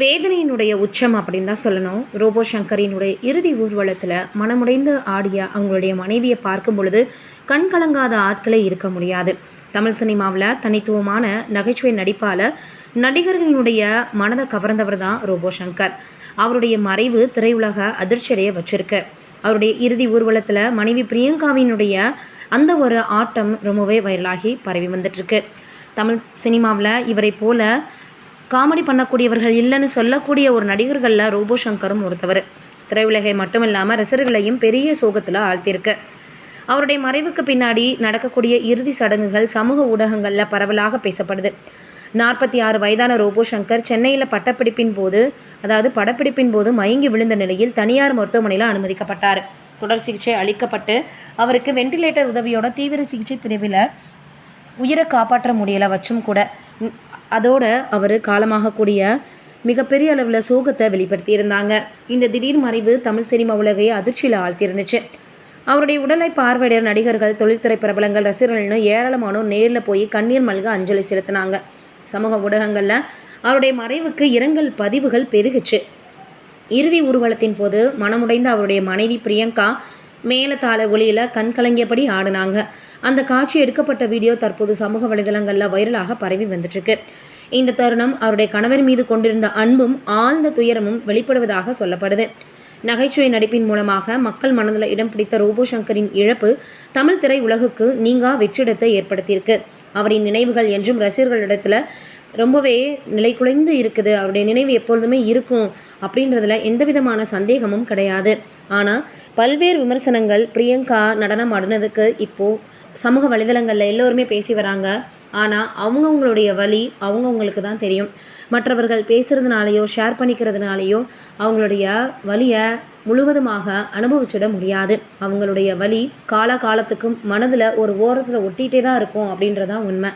வேதனையினுடைய உச்சம் அப்படின்னு தான் சொல்லணும். ரோபோ சங்கரினுடைய இறுதி ஊர்வலத்தில் மனமுடைந்து ஆடிய அவங்களுடைய மனைவியை பார்க்கும் பொழுது கண் கலங்காத ஆட்களே இருக்க முடியாது. தமிழ் சினிமாவில் தனித்துவமான நகைச்சுவை நடிப்பால் நடிகர்களினுடைய மனதை கவர்ந்தவர் தான் ரோபோ சங்கர் அவருடைய மறைவு திரையுலக அதிர்ச்சியடைய வச்சிருக்கு. அவருடைய இறுதி ஊர்வலத்தில் மனைவி பிரியங்காவினுடைய அந்த ஒரு ஆட்டம் ரொம்பவே வைரலாகி பரவி வந்துட்டுருக்கு தமிழ் சினிமாவில் இவரை போல காமெடி பண்ணக்கூடியவர்கள் இல்லைன்னு சொல்லக்கூடிய ஒரு நடிகர்களில் ரோபோ சங்கரும் ஒருத்தவர். திரையுலகை மட்டும் இல்லாமல் ரசிகர்களையும் பெரிய சோகத்தில் ஆழ்த்தியிருக்கு. அவருடைய மறைவுக்கு பின்னாடி நடக்கக்கூடிய இறுதி சடங்குகள் சமூக ஊடகங்களில் பரவலாக பேசப்படுது. நாற்பத்தி ஆறு வயதான ரோபோ சங்கர் சென்னையில் பட்டப்பிடிப்பின் போது அதாவது படப்பிடிப்பின் போது மயங்கி விழுந்த நிலையில் தனியார் மருத்துவமனையில் அனுமதிக்கப்பட்டார். தொடர் சிகிச்சை அளிக்கப்பட்டு அவருக்கு வெண்டிலேட்டர் உதவியோட தீவிர சிகிச்சை பிரிவில் உயிரை காப்பாற்ற முடியலை வச்சும் கூட. அதோட அவர் காலமாகக்கூடிய மிகப்பெரிய அளவில் சோகத்தை வெளிப்படுத்தியிருந்தாங்க. இந்த திடீர் மறைவு தமிழ் சினிமா உலகையை அதிர்ச்சியில் ஆழ்த்தியிருந்துச்சு. அவருடைய உடலை பார்வையிட நடிகர்கள் தொழில்துறை பிரபலங்கள் ரசிகர்கள்னு ஏராளமானோர் நேரில் போய் கண்ணீர் மல்க அஞ்சலி செலுத்தினாங்க. சமூக ஊடகங்களில் அவருடைய மறைவுக்கு இரங்கல் பதிவுகள் பெருகுச்சு. இறுதி ஊர்வலத்தின் போது மனமுடைந்த அவருடைய மனைவி பிரியங்கா மேலத்தாள ஒளியில் கண் கலங்கியபடி ஆடினாங்க. அந்த காட்சி எடுக்கப்பட்ட வீடியோ தற்போது சமூக வலைதளங்களில் வைரலாக பரவி வந்துட்டுருக்கு. இந்த தருணம் அவருடைய கணவர் மீது கொண்டிருந்த அன்பும் ஆழ்ந்த துயரமும் வெளிப்படுவதாக சொல்லப்படுது. நகைச்சுவை நடிப்பின் மூலமாக மக்கள் மனதில் இடம் பிடித்த ரோபோ சங்கரின் இழப்பு தமிழ் திரை உலகுக்கு நீங்கா வெற்றிடத்தை ஏற்படுத்தியிருக்கு. அவரின் நினைவுகள் என்றும் ரசிகர்களிடத்தில் ரொம்பவே நிலை குலைந்து இருக்குது. அவருடைய நினைவு எப்பொழுதுமே இருக்கும் அப்படின்றதுல எந்த விதமான சந்தேகமும் கிடையாது. ஆனால் பல்வேறு விமர்சனங்கள் பிரியங்கா நடனம் ஆடினதுக்கு இப்போது சமூக வலைதளங்களில் எல்லோருமே பேசி வராங்க. ஆனால் அவங்கவுங்களுடைய வழி அவங்கவுங்களுக்கு தான் தெரியும். மற்றவர்கள் பேசுகிறதுனாலையோ ஷேர் பண்ணிக்கிறதுனாலையோ அவங்களுடைய வழியை முழுவதுமாக அனுபவிச்சிட முடியாது. அவங்களுடைய வழி கால காலத்துக்கும் மனதில் ஒரு ஓரத்தில் ஒட்டிகிட்டே தான் இருக்கும் அப்படின்றதான் உண்மை.